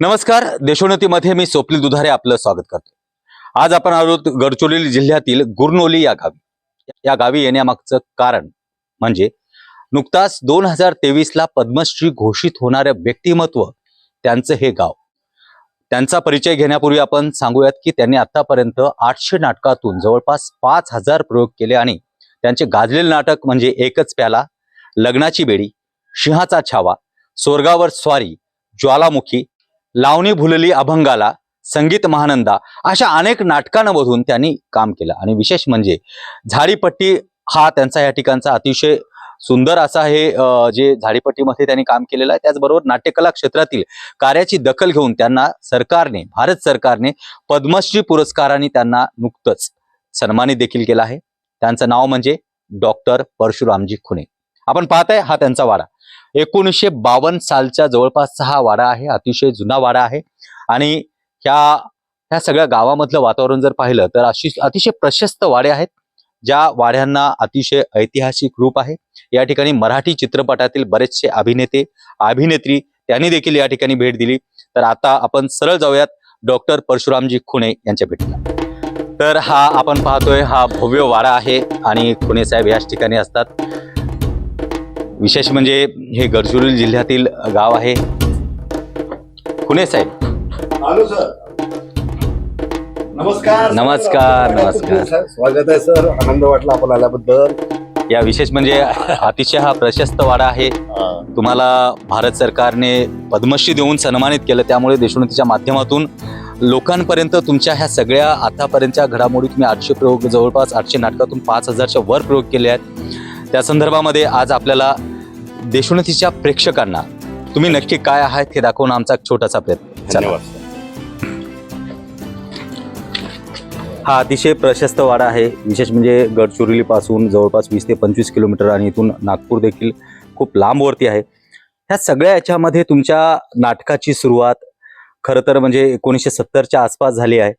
नमस्कार देशोन्नतीमध्ये मी स्वप्नील दुधारे आपलं स्वागत करतो. आज आपण आलो गडचिरोली जिल्ह्यातील गुरनोली या गावी. या गावी येण्यामागचं कारण म्हणजे नुकताच दोन हजार तेवीसला पद्मश्री घोषित होणारं व्यक्तिमत्व त्यांचं हे गाव. त्यांचा परिचय घेण्यापूर्वी आपण सांगूयात की त्यांनी आतापर्यंत आठशे नाटकातून जवळपास पाच हजार प्रयोग केले आणि त्यांचे गाजलेले नाटक म्हणजे एकच प्याला लग्नाची बेडी सिंहाचा छावा स्वर्गावर स्वारी ज्वालामुखी लावणी भुलली अभंगाला संगीत महानंदा अशा अनेक नाटकांमधून त्यांनी काम केलं. आणि विशेष म्हणजे झाडीपट्टी हा त्यांचा या ठिकाणचा अतिशय सुंदर असा हे जे झाडीपट्टीमध्ये त्यांनी काम केलेलं आहे. त्याचबरोबर नाट्यकला क्षेत्रातील कार्याची दखल घेऊन त्यांना सरकारने भारत सरकारने पद्मश्री पुरस्काराने त्यांना नुकतंच सन्मानित देखील केलं आहे. त्यांचं नाव म्हणजे डॉक्टर परशुरामजी खुणे आपण पाहताय हा त्यांचा वाडा. एकोणीसशे बावन्न सालच्या जवळपासचा हा वाडा आहे अतिशय जुना वाडा आहे. आणि ह्या ह्या सगळ्या गावामधलं वातावरण जर पाहिलं तर अशी अतिशय प्रशस्त वाडे आहेत ज्या वाड्यांना अतिशय ऐतिहासिक रूप आहे. या ठिकाणी मराठी चित्रपटातील बरेचसे अभिनेते अभिनेत्री त्यांनी देखील या ठिकाणी भेट दिली. तर आता आपण सरळ जाऊयात डॉक्टर परशुरामजी खुणे यांच्या भेटीला. तर हा आपण पाहतोय हा भव्य वाडा आहे आणि खुणे साहेब याच ठिकाणी असतात. विशेष म्हणजे हे गडचिरोली जिल्ह्यातील गाव आहे. खुणे साहेब. आलो सर. नमस्कार नमस्कार, नमस्कार. स्वागत आहे सर. आनंद वाटला आपण आल्याबद्दल. या विशेष म्हणजे अतिशय हा प्रशस्त वाडा आहे. तुम्हाला भारत सरकारने पद्मश्री देऊन सन्मानित केलं त्यामुळे देशोन्नतीच्या माध्यमातून लोकांपर्यंत तुमच्या ह्या सगळ्या आतापर्यंतच्या घडामोडी तुम्ही आठशे प्रयोग जवळपास आठशे नाटकातून पाच हजारच्या वर प्रयोग केले आहेत. त्या संदर्भामध्ये आज आपल्याला देशोन्नतीच्या प्रेक्षकांना तुम्ही नक्की काय आहात हे दाखवणं आमचा छोटासा प्रयत्न. धन्यवाद. हा अतिशय प्रशस्त वाडा आहे. विशेष म्हणजे गडचिरोलीपासून जवळपास वीस ते पंचवीस किलोमीटर आणि इथून नागपूर देखील खूप लांबवरती आहे. ह्या सगळ्या याच्यामध्ये तुमच्या नाटकाची सुरुवात खरं तर म्हणजे एकोणीसशे सत्तरच्या आसपास झाली आहे.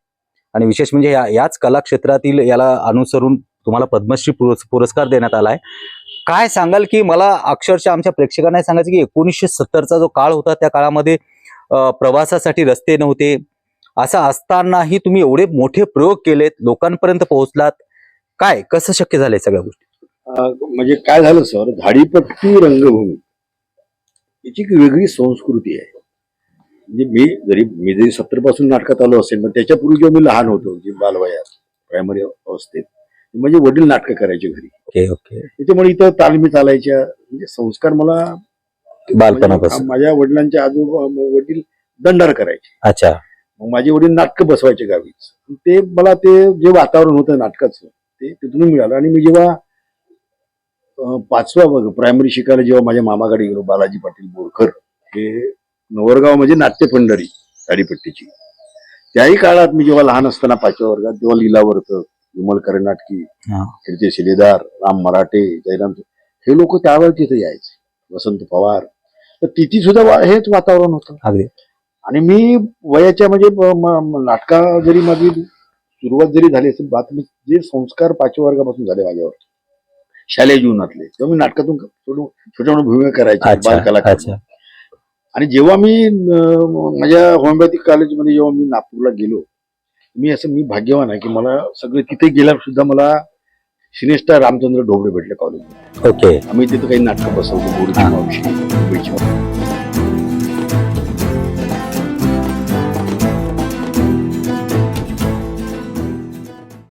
आणि विशेष म्हणजे या याच कला क्षेत्रातील याला अनुसरून तुम्हाला पद्मश्री पुरस् पुरस्कार देण्यात आला आहे काय सांगाल की मला अक्षरशः आमच्या प्रेक्षकांना सांगायचं की एकोणीसशे सत्तरचा जो काळ होता त्या काळामध्ये प्रवासासाठी रस्ते नव्हते. असं असतानाही तुम्ही एवढे मोठे प्रयोग केलेत लोकांपर्यंत पोहोचलात. काय कसं शक्य झालंय सगळ्या गोष्टी? म्हणजे काय झालं सर झाडीपट्टी रंगभूमी याची एक वेगळी संस्कृती आहे. म्हणजे मी जरी मी जरी सत्तरपासून नाटकात आलो असेल पण त्याच्यापूर्वी जेव्हा मी लहान होतो जे बालवयात प्रायमरी अवस्थेत म्हणजे वडील नाटकं करायचे घरी. Okay okay. त्याच्यामुळे इथं तालमी चालायच्या. म्हणजे संस्कार मला बालपणापासून. माझ्या वडिलांच्या आजोबा वडील दंडार करायचे. अच्छा. मग माझे वडील नाटकं बसवायचे गावीच. ते मला ते जे वातावरण होतं नाटकाचं ते तिथून मिळालं. आणि मी जेव्हा पाचवा वर्ग प्रायमरी शिकायला जेव्हा माझ्या मामाकडे गेलो बालाजी पाटील बोरकर हे नवरगाव म्हणजे नाट्य पंढरी साडीपट्टीची त्याही काळात मी जेव्हा लहान असताना पाचव्या वर्गात तेव्हा लिलावर होतं विमल नाटकी हा. कीर्ती शिलेदार राम मराठे जयराम हे लोक त्यावेळेस तिथे यायचे. वसंत पवार. तर तिथे सुद्धा हेच वातावरण होतं. आणि मी वयाच्या म्हणजे नाटका जरी माझी सुरुवात जरी झाली असेल बात मी जे संस्कार पाचव्या वर्गापासून झाले माझ्यावर. शालेय जीवनातले. तेव्हा मी नाटकातून छोट्या मोठ्या भूमिका करायच्या अच्छा बालकलाकार अच्छा. आणि जेव्हा मी माझ्या होमिओपॅथिक कॉलेजमध्ये जेव्हा मी नागपूरला गेलो मी असं मी भाग्यवान आहे की मला सगळे तिथे गेल्यावर सुद्धा मला सिनेस्टार रामचंद्र ढोबळे भेटले कॉलेज ओके आम्ही तिथे काही नाटकं बसवतो